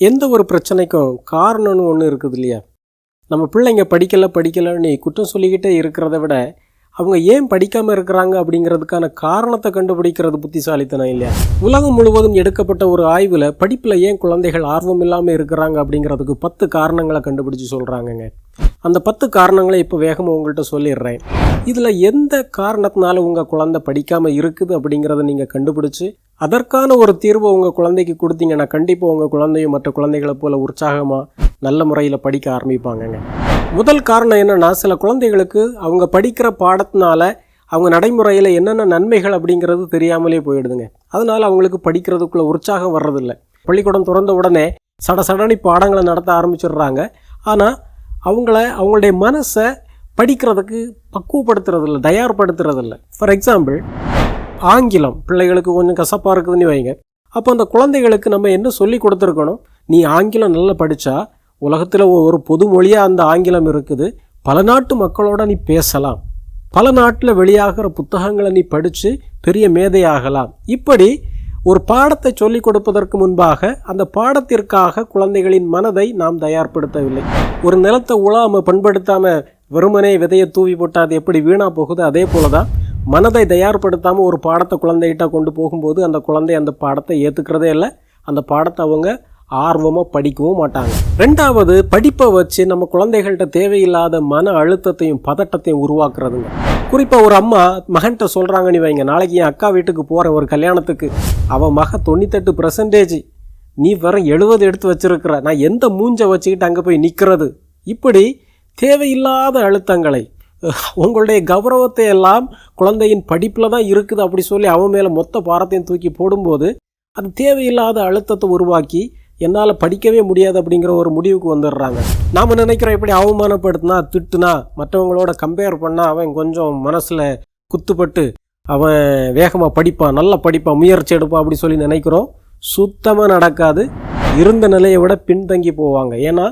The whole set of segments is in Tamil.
எந்த ஒரு பிரச்சனைக்கும் காரணம்னு ஒன்று இருக்குது இல்லையா? நம்ம பிள்ளைங்க படிக்கலை படிக்கலைன்னு குற்றம் சொல்லிக்கிட்டே இருக்கிறத விட அவங்க ஏன் படிக்காமல் இருக்கிறாங்க அப்படிங்கிறதுக்கான காரணத்தை கண்டுபிடிக்கிறது புத்திசாலித்தனம் இல்லையா? உலகம் முழுவதும் எடுக்கப்பட்ட ஒரு ஆய்வில் படிப்பில் ஏன் குழந்தைகள் ஆர்வம் இல்லாமல் இருக்கிறாங்க அப்படிங்கிறதுக்கு பத்து காரணங்களை கண்டுபிடிச்சு சொல்கிறாங்கங்க அந்த பத்து காரணங்களை இப்போ வேகமாக உங்கள்கிட்ட சொல்லிடுறேன். இதில் எந்த காரணத்தினால உங்கள் குழந்தை படிக்காமல் இருக்குது அப்படிங்கிறத நீங்கள் கண்டுபிடிச்சி அதற்கான ஒரு தீர்வை உங்கள் குழந்தைக்கு கொடுத்தீங்கன்னா கண்டிப்பாக உங்கள் குழந்தையும் மற்ற குழந்தைகளை போல் உற்சாகமாக நல்ல முறையில் படிக்க ஆரம்பிப்பாங்கங்க. முதல் காரணம் என்னென்னா சில குழந்தைகளுக்கு அவங்க படிக்கிற பாடத்தினால அவங்க நடைமுறையில் என்னென்ன நன்மைகள் அப்படிங்கிறது தெரியாமலே போயிடுதுங்க. அதனால் அவங்களுக்கு படிக்கிறதுக்குள்ளே உற்சாகம் வர்றதில்லை. பள்ளிக்கூடம் திறந்த உடனே சட சடனி பாடங்களை நடத்த ஆரம்பிச்சிடுறாங்க. ஆனால் அவங்கள அவங்களுடைய மனசை படிக்கிறதுக்கு பக்குவப்படுத்துறதில்ல தயார்படுத்துறதில்ல. ஃபார் எக்ஸாம்பிள் ஆங்கிலம். பிள்ளைகளுக்கு கொஞ்சம் கசப்பாக இருக்குதுன்னு வைங்க. அப்போ அந்த குழந்தைகளுக்கு நம்ம என்ன சொல்லி கொடுத்துருக்கணும்? நீ ஆங்கிலம் நல்லா படித்தா உலகத்தில் ஒரு பொது மொழியாக அந்த ஆங்கிலம் இருக்குது. பல நாட்டு மக்களோட நீ பேசலாம். பல நாட்டில் வெளியாகிற புத்தகங்களை நீ படித்து பெரிய மேதையாகலாம். இப்படி ஒரு பாடத்தை சொல்லிக் கொடுப்பதற்கு முன்பாக அந்த பாடத்திற்காக குழந்தைகளின் மனதை நாம் தயார்படுத்தவில்லை. ஒரு நிலத்தை உழாம பண்படுத்தாமல் வெறுமனே விதையை தூவி போட்டால் அது எப்படி வீணாக போகுது? அதே போல தான் மனதை தயார்படுத்தாமல் ஒரு பாடத்தை குழந்தைகிட்ட கொண்டு போகும்போது அந்த குழந்தை அந்த பாடத்தை ஏற்றுக்கிறதே இல்லை. அந்த பாடத்தை அவங்க ஆர்வமாக படிக்கவும் மாட்டாங்க. ரெண்டாவது படிப்பை வச்சு நம்ம குழந்தைகள்கிட்ட தேவையில்லாத மன அழுத்தத்தையும் பதட்டத்தையும் உருவாக்குறதுங்க. குறிப்பாக ஒரு அம்மா மகன்கிட்ட சொல்கிறாங்கன்னு வைங்க. நாளைக்கு என் அக்கா வீட்டுக்கு போகிற ஒரு கல்யாணத்துக்கு. அவன் மக தொண்ணூத்தெட்டு பர்சன்டேஜ் நீ வெறும் எழுபது எடுத்து வச்சிருக்கிற. நான் எந்த மூஞ்சை வச்சுக்கிட்டு அங்கே போய் நிற்கிறது இப்படி தேவையில்லாத அழுத்தங்களை உங்களுடைய கௌரவத்தை எல்லாம் குழந்தையின் படிப்பில் தான் இருக்குது அப்படி சொல்லி அவன் மேலே மொத்த பாரத்தையும் தூக்கி போடும்போது அது தேவையில்லாத அழுத்தத்தை உருவாக்கி என்னால் படிக்கவே முடியாது அப்படிங்கிற ஒரு முடிவுக்கு வந்துடுறாங்க. நாம் நினைக்கிறோம் இப்படி அவமானப்படுத்தினா திட்டுனா மற்றவங்களோட கம்பேர் பண்ணால் அவன் கொஞ்சம் மனசில் குத்துப்பட்டு அவன் வேகமாக படிப்பான் நல்லா படிப்பான் முயற்சி எடுப்பான் அப்படி சொல்லி நினைக்கிறோம். சுத்தமாக நடக்காது. இருந்த நிலையை விட பின்தங்கி போவாங்க. ஏன்னா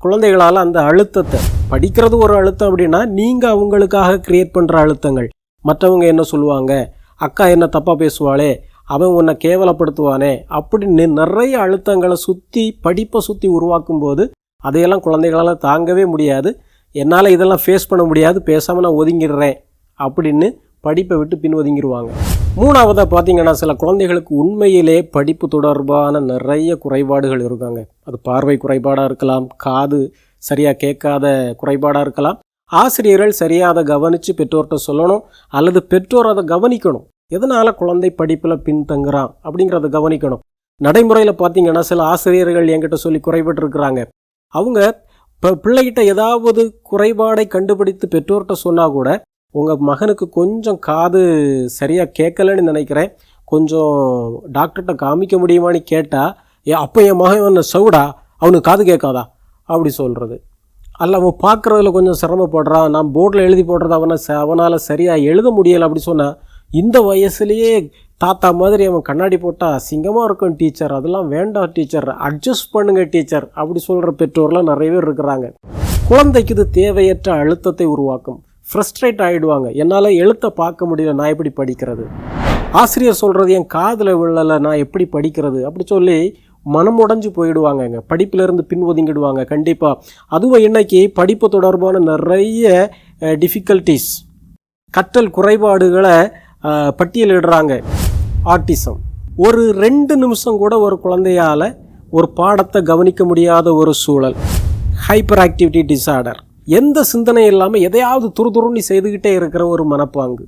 குழந்தைகளால் அந்த அழுத்தத்தை படிக்கிறது ஒரு அழுத்தம் அப்படின்னா நீங்கள் அவங்களுக்காக கிரியேட் பண்ணுற அழுத்தங்கள். மற்றவங்க என்ன சொல்லுவாங்க? அக்கா என்ன தப்பாக பேசுவாளே? அவன் உன்னை கேவலப்படுத்துவானே? அப்படின்னு நிறைய அழுத்தங்களை சுற்றி படிப்பை சுற்றி உருவாக்கும் போது அதையெல்லாம் குழந்தைகளால் தாங்கவே முடியாது. என்னால் இதெல்லாம் ஃபேஸ் பண்ண முடியாது. பேசாமல் நான் ஒதுங்கிடுறேன். அப்படின்னு படிப்பை விட்டு பின் ஒதுங்கிடுவாங்க மூணாவதாக பார்த்தீங்கன்னா சில குழந்தைகளுக்கு உண்மையிலே படிப்பு தொடர்பான நிறைய குறைபாடுகள் இருக்காங்க. அது பார்வை குறைபாடாக இருக்கலாம் காது சரியாக கேட்காத குறைபாடாக இருக்கலாம். ஆசிரியர்கள் சரியாக அதை கவனித்து பெற்றோர்கிட்ட சொல்லணும் அல்லது பெற்றோர் அதை கவனிக்கணும். எதனால் குழந்தை படிப்பில் பின்தங்குறான் அப்படிங்கிறத கவனிக்கணும். நடைமுறையில் பார்த்தீங்கன்னா சில ஆசிரியர்கள் என்கிட்ட சொல்லி குறைபட்டிருக்கிறாங்க. அவங்க இப்போ பிள்ளைகிட்ட ஏதாவது குறைபாடை கண்டுபிடித்து பெற்றோர்கிட்ட சொன்னால் கூட உங்கள் மகனுக்கு கொஞ்சம் காது சரியாக கேட்கலன்னு நினைக்கிறேன். கொஞ்சம் டாக்டர்கிட்ட காமிக்க முடியுமான்னு கேட்டால் ஏ அப்போ என் மகன் என்ன சவுடா? அவனுக்கு காது கேட்காதா? அப்படி சொல்கிறது அல்ல அவன் பார்க்குறதுல கொஞ்சம் சிரமப்படுறான். நான் போர்டில் எழுதி போடுறது அவனை ச அவனால் சரியாக எழுத முடியலை அப்படி சொன்னால் இந்த வயசுலேயே தாத்தா மாதிரி அவன் கண்ணாடி போட்டால் அசிங்கமாக இருக்கும் டீச்சர் அதெல்லாம் வேண்டாம் டீச்சர் அட்ஜஸ்ட் பண்ணுங்கள் டீச்சர் அப்படி சொல்கிற பெற்றோர்லாம் நிறைய பேர் இருக்கிறாங்க. குழந்தைக்கு இது தேவையற்ற அழுத்தத்தை உருவாக்கும். ஃப்ரஸ்ட்ரேட் ஆகிடுவாங்க என்னால் எழுத்தை பார்க்க முடியல நான் எப்படி படிக்கிறது? ஆசிரியர் சொல்கிறது என் காதில் விழலை நான் எப்படி படிக்கிறது? அப்படி சொல்லி மனம் உடஞ்சு போயிடுவாங்கங்க. படிப்பிலிருந்து பின் ஒதுங்கிடுவாங்க கண்டிப்பாக அதுவும் இன்னைக்கு படிப்பு தொடர்பான நிறைய டிஃபிகல்ட்டிஸ் கற்றல் குறைபாடுகளை பட்டியலிடுறாங்க. ஆர்டிசம் ஒரு ரெண்டு நிமிஷம் கூட ஒரு குழந்தையால் ஒரு பாடத்தை கவனிக்க முடியாத ஒரு சூழல். ஹைப்பர் ஆக்டிவிட்டி டிசார்டர் எந்த சிந்தனை இல்லாமல் எதையாவது துருதுருன்னு செய்துக்கிட்டே இருக்கிற ஒரு மனப்பாங்கு.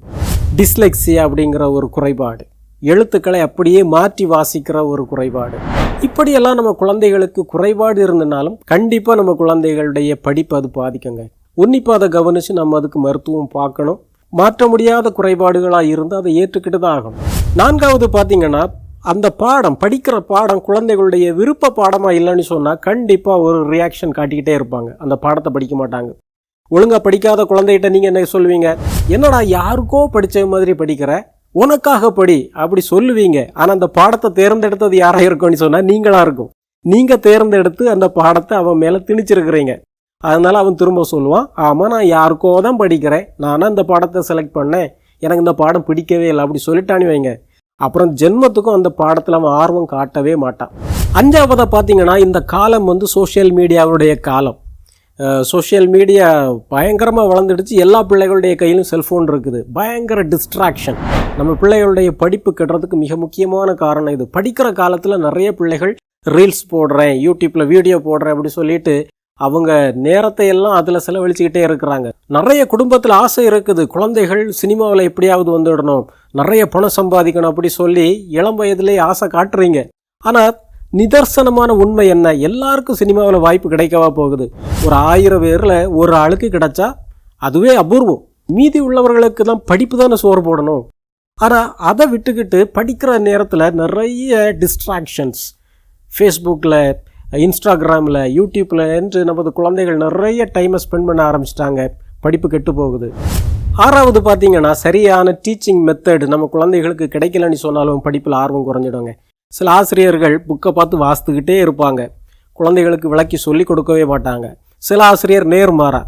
டிஸ்லெக்ஸியா அப்படிங்கிற ஒரு குறைபாடு. எழுத்துக்களை அப்படியே மாற்றி வாசிக்கிற ஒரு குறைபாடு. இப்படியெல்லாம் நம்ம குழந்தைகளுக்கு குறைபாடு இருந்தனாலும் கண்டிப்பாக நம்ம குழந்தைகளுடைய படிப்பு அது பாதிக்குங்க. உன்னிப்பாக அதை கவனித்து நம்ம அதுக்கு மருத்துவம் பார்க்கணும். மாற்ற முடியாத குறைபாடுகளாக இருந்து அதை ஏற்றுக்கிட்டு தான் ஆகணும். நான்காவது பார்த்தீங்கன்னா அந்த பாடம் படிக்கிற பாடம் குழந்தைகளுடைய விருப்ப பாடமாக இல்லைன்னு சொன்னால் கண்டிப்பாக ஒரு ரியாக்ஷன் காட்டிக்கிட்டே இருப்பாங்க. அந்த பாடத்தை படிக்க மாட்டாங்க. ஒழுங்காக படிக்காத குழந்தைகிட்ட நீங்கள் என்ன சொல்லுவீங்க? என்னடா யாருக்கோ படித்த மாதிரி படிக்கிற? உனக்காக படி அப்படி சொல்லுவீங்க. ஆனால் அந்த பாடத்தை தேர்ந்தெடுத்தது யாராக இருக்கும்னு சொன்னால் நீங்களாக இருக்கும். நீங்கள் தேர்ந்தெடுத்து அந்த பாடத்தை அவன் மேலே திணிச்சிருக்கிறீங்க. அதனால் அவன் திரும்ப சொல்லுவான் ஆமாம் நான் யாருக்கோ தான் படிக்கிறேன். நானும் இந்த பாடத்தை செலக்ட் பண்ணேன். எனக்கு இந்த பாடம் பிடிக்கவே இல்லை. அப்படி சொல்லிட்டான்னு வைங்க. அப்புறம் ஜென்மத்துக்கும் அந்த பாடத்தில் அவன் ஆர்வம் காட்டவே மாட்டான். அஞ்சாவதாக பார்த்தீங்கன்னா இந்த காலம் வந்து சோஷியல் மீடியாவுடைய காலம். சோஷியல் மீடியா பயங்கரமாக வளர்ந்துடுச்சு. எல்லா பிள்ளைகளுடைய கையிலும் செல்ஃபோன் இருக்குது. பயங்கர டிஸ்ட்ராக்ஷன் நம்ம பிள்ளைகளுடைய படிப்பு கெடுறதுக்கு மிக முக்கியமான காரணம் இது. படிக்கிற காலத்தில் நிறைய பிள்ளைகள் ரீல்ஸ் போடுறேன் யூடியூப்பில் வீடியோ போடுறேன் அப்படி சொல்லிட்டு அவங்க நேரத்தை எல்லாம் அதில் செலவழிச்சுக்கிட்டே இருக்கிறாங்க. நிறைய குடும்பத்தில் ஆசை இருக்குது. குழந்தைகள் சினிமாவில் எப்படியாவது வந்துடணும். நிறைய பணம் சம்பாதிக்கணும் அப்படி சொல்லி இளம் வயதிலே ஆசை காட்டுறீங்க. ஆனால் நிதர்சனமான உண்மை என்ன? எல்லாருக்கும் சினிமாவில் வாய்ப்பு கிடைக்கவா போகுது? ஒரு ஆயிரம் பேரில் ஒரு ஆளுக்கு கிடைச்சா அதுவே அபூர்வம். மீதி உள்ளவர்களுக்கு தான் படிப்பு தானே சோறு போடணும். ஆனால் அதை விட்டுக்கிட்டு படிக்கிற நேரத்தில் நிறைய டிஸ்ட்ராக்ஷன்ஸ் ஃபேஸ்புக்கில் இன்ஸ்டாகிராமில் யூடியூப்பில் என்று நமது குழந்தைகள் நிறைய டைமை ஸ்பெண்ட் பண்ண ஆரம்பிச்சிட்டாங்க. படிப்பு கெட்டு போகுது. ஆறாவது பார்த்தீங்கன்னா சரியான டீச்சிங் மெத்தட் நம்ம குழந்தைகளுக்கு கிடைக்கலன்னு சொன்னாலும் படிப்பில் ஆர்வம் குறைஞ்சிடுங்க. சில ஆசிரியர்கள் புக்கை பார்த்து வாசித்துக்கிட்டே இருப்பாங்க. குழந்தைகளுக்கு விளக்கி சொல்லி கொடுக்கவே மாட்டாங்க. சில ஆசிரியர் நேர்மாறா.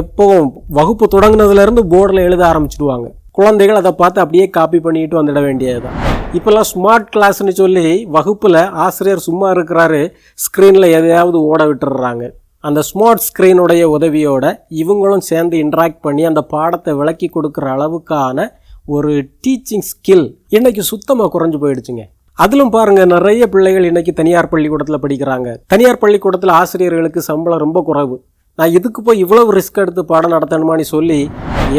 எப்பவும் வகுப்பு தொடங்கினதுலேருந்து போர்டில் எழுத ஆரம்பிச்சிடுவாங்க. குழந்தைகள் அதை பார்த்து அப்படியே காப்பி பண்ணிட்டு வந்துட வேண்டியதுதான். இப்போல்லாம் ஸ்மார்ட் கிளாஸ்னு சொல்லி வகுப்பில் ஆசிரியர் சும்மா இருக்கிறாரு ஸ்க்ரீனில் எதையாவது ஓட விட்டுடுறாங்க. அந்த ஸ்மார்ட் ஸ்க்ரீனுடைய உதவியோட இவங்களும் சேர்ந்து இன்ட்ராக்ட் பண்ணி அந்த பாடத்தை விளக்கி கொடுக்குற அளவுக்கான ஒரு டீச்சிங் ஸ்கில் இன்றைக்கி சுத்தமாக குறைஞ்சு போயிடுச்சுங்க. அதிலும் பாருங்க நிறைய பிள்ளைகள் இன்னைக்கு தனியார் பள்ளிக்கூடத்தில் படிக்கிறாங்க. தனியார் பள்ளிக்கூடத்தில் ஆசிரியர்களுக்கு சம்பளம் ரொம்ப குறைவு. நான் இதுக்கு போய் இவ்வளவு ரிஸ்க் எடுத்து பாடம் நடத்தணுமான்னு சொல்லி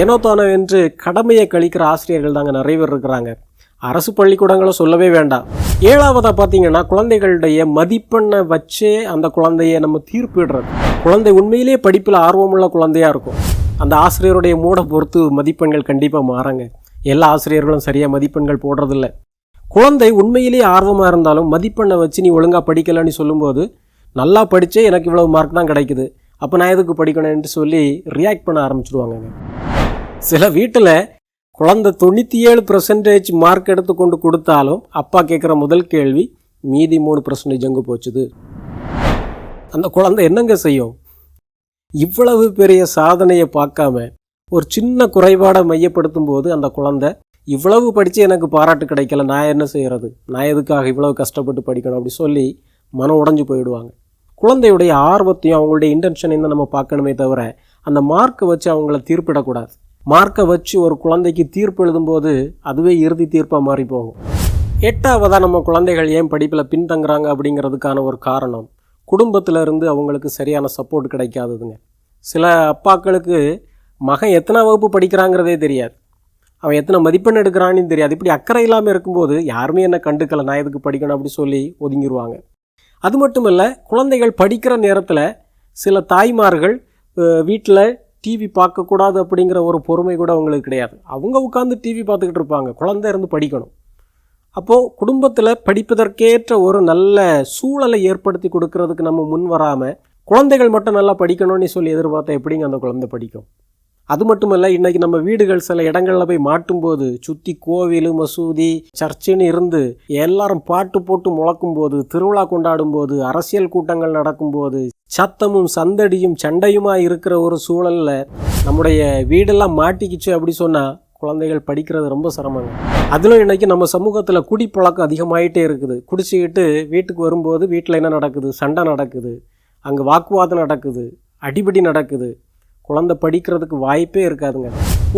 ஏனோ தானோ என்று கடமையை கழிக்கிற ஆசிரியர்கள் தாங்க நிறைய பேர் இருக்கிறாங்க. அரசு பள்ளிக்கூடங்களை சொல்லவே வேண்டாம். ஏழாவதாக பார்த்தீங்கன்னா குழந்தைகளுடைய மதிப்பெண்ணை வச்சே அந்த குழந்தைய நம்ம தீர்ப்பிடுறது குழந்தை உண்மையிலேயே படிப்பில் ஆர்வமுள்ள குழந்தையாக இருக்கும். அந்த ஆசிரியருடைய மூடை பொறுத்து மதிப்பெண்கள் கண்டிப்பாக மாறாங்க. எல்லா ஆசிரியர்களும் சரியாக மதிப்பெண்கள் போடுறதில்ல. குழந்தை உண்மையிலேயே ஆர்வமாக இருந்தாலும் மதிப்பெண்ணை வச்சு நீ ஒழுங்காக படிக்கலைன்னு சொல்லும்போது நல்லா படித்தே எனக்கு இவ்வளவு மார்க் தான் கிடைக்குது. அப்போ நான் எதுக்கு படிக்கணும்னு சொல்லி ரியாக்ட் பண்ண ஆரம்பிச்சிடுவாங்க சில வீட்டில் குழந்தை தொண்ணூற்றி ஏழு பர்சன்டேஜ் மார்க் எடுத்து கொண்டு கொடுத்தாலும் அப்பா கேட்குற முதல் கேள்வி மீதி மூணு பர்சன்டேஜ் எங்கே போச்சுது? அந்த குழந்தை என்னங்க செய்யும்? இவ்வளவு பெரிய சாதனையை பார்க்காம ஒரு சின்ன குறைபாடை மையப்படுத்தும் போது அந்த குழந்தை இவ்வளவு படித்து எனக்கு பாராட்டு கிடைக்கல நான் என்ன செய்கிறது நான் எதுக்காக இவ்வளவு கஷ்டப்பட்டு படிக்கணும் அப்படி சொல்லி மனம் உடைஞ்சு போயிடுவாங்க. குழந்தையுடைய ஆர்வத்தையும் அவங்களுடைய இன்டென்ஷனையும் தான் நம்ம பார்க்கணுமே தவிர அந்த மார்க்கை வச்சு அவங்கள தீர்ப்பிடக்கூடாது. மார்க்கை வச்சு ஒரு குழந்தைக்கு தீர்ப்பு எழுதும்போது அதுவே இறுதி தீர்ப்பாக மாறி போகும். எட்டாவதாக நம்ம குழந்தைகள் ஏன் படிப்பில் பின்தங்குறாங்க அப்படிங்கிறதுக்கான ஒரு காரணம் குடும்பத்தில் இருந்து அவங்களுக்கு சரியான சப்போர்ட் கிடைக்காததுங்க. சில அப்பாக்களுக்கு மகன் எத்தனை வகுப்பு படிக்கிறாங்கிறதே தெரியாது. அவன் எத்தனை மதிப்பெண் எடுக்கிறான்னு தெரியாது. இப்படி அக்கறை இல்லாமல் இருக்கும்போது யாருமே என்ன கண்டுக்கலை. நான் எதுக்கு படிக்கணும் அப்படி சொல்லி ஒதுங்கிடுவாங்க அது மட்டும் இல்லை குழந்தைகள் படிக்கிற நேரத்தில் சில தாய்மார்கள் வீட்டில் டிவி பார்க்கக்கூடாது அப்படிங்கிற ஒரு பொறுமை கூட அவங்களுக்கு கிடையாது. அவங்க உட்காந்து டிவி பார்த்துக்கிட்டு இருப்பாங்க. குழந்தை இருந்து படிக்கணும். அப்போது குடும்பத்தில் படிப்பதற்கேற்ற ஒரு நல்ல சூழலை ஏற்படுத்தி கொடுக்கறதுக்கு நம்ம முன் வராமல் குழந்தைகள் மட்டும் நல்லா படிக்கணும்னு சொல்லி எதிர்பார்த்தா எப்படிங்க அந்த குழந்தை படிக்கும்? அது மட்டும் இல்லை இன்றைக்கி நம்ம வீடுகள் சில இடங்களில் போய் மாட்டும்போது சுற்றி கோவில் மசூதி சர்ச்சுன்னு இருந்து எல்லாரும் பாட்டு போட்டு முழக்கும் போது திருவிழா கொண்டாடும் போது அரசியல் கூட்டங்கள் நடக்கும்போது சத்தமும் சந்தடியும் சண்டையுமாக இருக்கிற ஒரு சூழலில் நம்முடைய வீடெல்லாம் மாட்டிக்கிச்சு அப்படி சொன்னால் குழந்தைகள் படிக்கிறது ரொம்ப சிரமங்க. அதிலும் இன்றைக்கி நம்ம சமூகத்தில் குடிப்பழக்கம் அதிகமாகிட்டே இருக்குது. குடிச்சிக்கிட்டு வீட்டுக்கு வரும்போது வீட்டில் என்ன நடக்குது? சண்டை நடக்குது. அங்கே வாக்குவாதம் நடக்குது. அடிபடி நடக்குது. குழந்தை படிக்கிறதுக்கு வாய்ப்பே இருக்காதுங்க.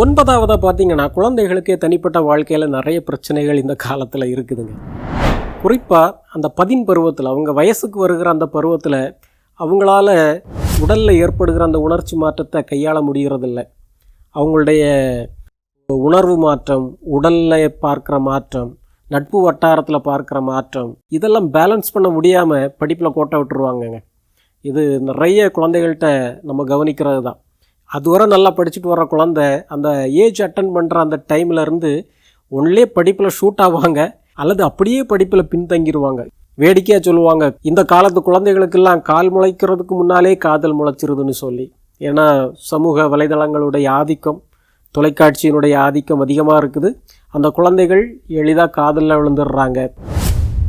ஒன்பதாவதாக பார்த்தீங்கன்னா குழந்தைகளுக்கே தனிப்பட்ட வாழ்க்கையில் நிறைய பிரச்சனைகள் இந்த காலத்தில் இருக்குதுங்க. குறிப்பாக அந்த பதின் பருவத்தில் அவங்க வயசுக்கு வருகிற அந்த பருவத்தில் அவங்களால உடலில் ஏற்படுகிற அந்த உணர்ச்சி மாற்றத்தை கையாள முடிகிறதில்ல அவங்களுடைய உணர்வு மாற்றம் உடலில் பார்க்குற மாற்றம் நட்பு வட்டாரத்தில் பார்க்குற மாற்றம் இதெல்லாம் பேலன்ஸ் பண்ண முடியாமல் படிப்பில் கோட்டை விட்டுருவாங்கங்க. இது நிறைய குழந்தைகள்கிட்ட நம்ம கவனிக்கிறது தான் அதுவரை நல்லா படிச்சுட்டு வர குழந்த அந்த ஏஜ் அட்டன் பண்ணுற அந்த டைமில் இருந்து ஒன்லே படிப்பில் ஷூட் ஆவாங்க அல்லது அப்படியே படிப்பில் பின்தங்கிடுவாங்க வேடிக்கையாக சொல்லுவாங்க இந்த காலத்து குழந்தைகளுக்கெல்லாம் கால் முளைக்கிறதுக்கு முன்னாலே காதல் முளைச்சிருதுன்னு சொல்லி. ஏன்னா சமூக வலைதளங்களுடைய ஆதிக்கம் தொலைக்காட்சியினுடைய ஆதிக்கம் அதிகமாக இருக்குது. அந்த குழந்தைகள் எளிதாக காதலில் விழுந்துடுறாங்க.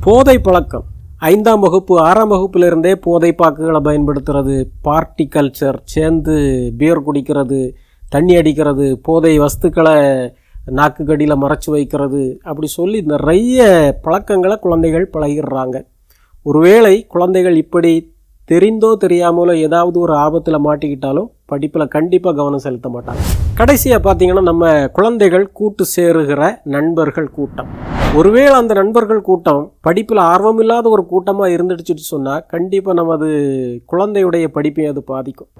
போதை பழக்கம். ஐந்தாம் வகுப்பு ஆறாம் வகுப்பிலிருந்தே போதை பாக்குகளை பயன்படுத்துறது பார்ட்டி கல்ச்சர் சேர்ந்து பியர் குடிக்கிறது தண்ணி அடிக்கிறது போதை வஸ்துக்களை நாக்குக்கடியில் மறைச்சி வைக்கிறது அப்படி சொல்லி நிறைய பழக்கங்களை குழந்தைகள் பழகிடுறாங்க. ஒருவேளை குழந்தைகள் இப்படி தெரிந்தோ தெரியாமலோ ஏதாவது ஒரு ஆபத்தில் மாட்டிக்கிட்டாலும் படிப்பில் கண்டிப்பாக கவனம் செலுத்த மாட்டாங்க. கடைசியாக பார்த்தீங்கன்னா நம்ம குழந்தைகள் கூட்டு சேருகிற நண்பர்கள் கூட்டம். ஒருவேளை அந்த நண்பர்கள் கூட்டம் படிப்பில் ஆர்வமில்லாத ஒரு கூட்டமாக இருந்துடுச்சுட்டு சொன்னால் கண்டிப்பாக நமது குழந்தையுடைய படிப்பை அது பாதிக்கும்.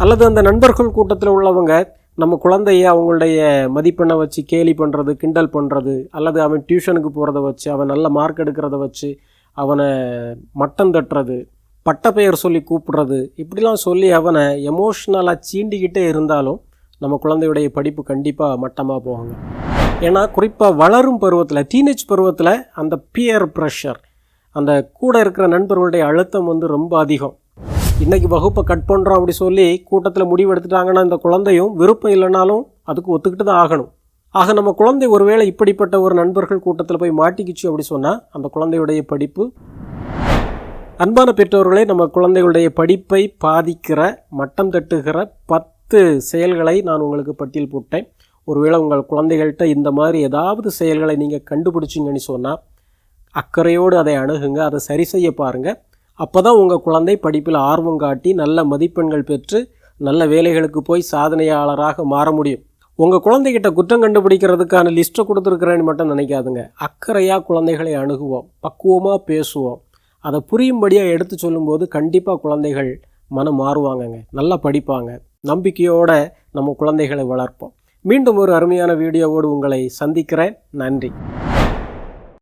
அல்லது அந்த நண்பர்கள் கூட்டத்தில் உள்ளவங்க நம்ம குழந்தைய அவங்களுடைய மதிப்பெண்ணை வச்சு கேலி பண்ணுறது கிண்டல் பண்ணுறது அல்லது அவன் டியூஷனுக்கு போகிறத வச்சு அவன் நல்ல மார்க் எடுக்கிறத வச்சு அவனை மட்டம் தட்டுறது பட்டப்பெயர் சொல்லி கூப்பிடுறது இப்படிலாம் சொல்லி அவனை எமோஷ்னலாக சீண்டிக்கிட்டே இருந்தாலும் நம்ம குழந்தையுடைய படிப்பு கண்டிப்பாக மட்டமாக போவாங்க ஏன்னா குறிப்பாக வளரும் பருவத்தில் டீனேஜ் பருவத்தில் அந்த பியர் ப்ரெஷர் அந்த கூட இருக்கிற நண்பர்களுடைய அழுத்தம் வந்து ரொம்ப அதிகம். இன்றைக்கி வகுப்பை கட் பண்ணுறோம் அப்படி சொல்லி கூட்டத்தில் முடிவு எடுத்துட்டாங்கன்னா இந்த குழந்தையும் விருப்பம் இல்லைனாலும் அதுக்கு ஒத்துக்கிட்டு தான் ஆகணும். ஆக நம்ம குழந்தை ஒருவேளை இப்படிப்பட்ட ஒரு நண்பர்கள் கூட்டத்தில் போய் மாட்டிக்கிச்சு அப்படி சொன்னால் அந்த குழந்தையுடைய படிப்பு அன்பான பெற்றோர்களே நம்ம குழந்தைகளுடைய படிப்பை பாதிக்கிற மட்டம் தட்டுகிற பத்து செயல்களை நான் உங்களுக்கு பட்டியல் போட்டேன். ஒருவேளை உங்கள் குழந்தைகள்கிட்ட இந்த மாதிரி ஏதாவது செயல்களை நீங்கள் கண்டுபிடிச்சிங்கன்னு சொன்னால் அக்கறையோடு அதை அணுகுங்க அதை சரி செய்ய பாருங்கள் அப்போ தான் உங்கள் குழந்தை படிப்பில் ஆர்வம் காட்டி நல்ல மதிப்பெண்கள் பெற்று நல்ல வேலைகளுக்கு போய் சாதனையாளராக மாற முடியும். உங்கள் குழந்தைகிட்ட குற்றம் கண்டுபிடிக்கிறதுக்கான லிஸ்ட்டை கொடுத்துருக்குறேன்னு மட்டும் நினைக்காதுங்க. அக்கறையாக குழந்தைகளை அணுகுவோம் பக்குவமாக பேசுவோம். அதை புரியும்படியாக எடுத்து சொல்லும்போது கண்டிப்பாக குழந்தைகள் மனம் மாறுவாங்கங்க நல்லா படிப்பாங்க. நம்பிக்கையோடு நம்ம குழந்தைகளை வளர்ப்போம். மீண்டும் ஒரு அருமையான வீடியோவோடு உங்களை சந்திக்கிறேன். நன்றி.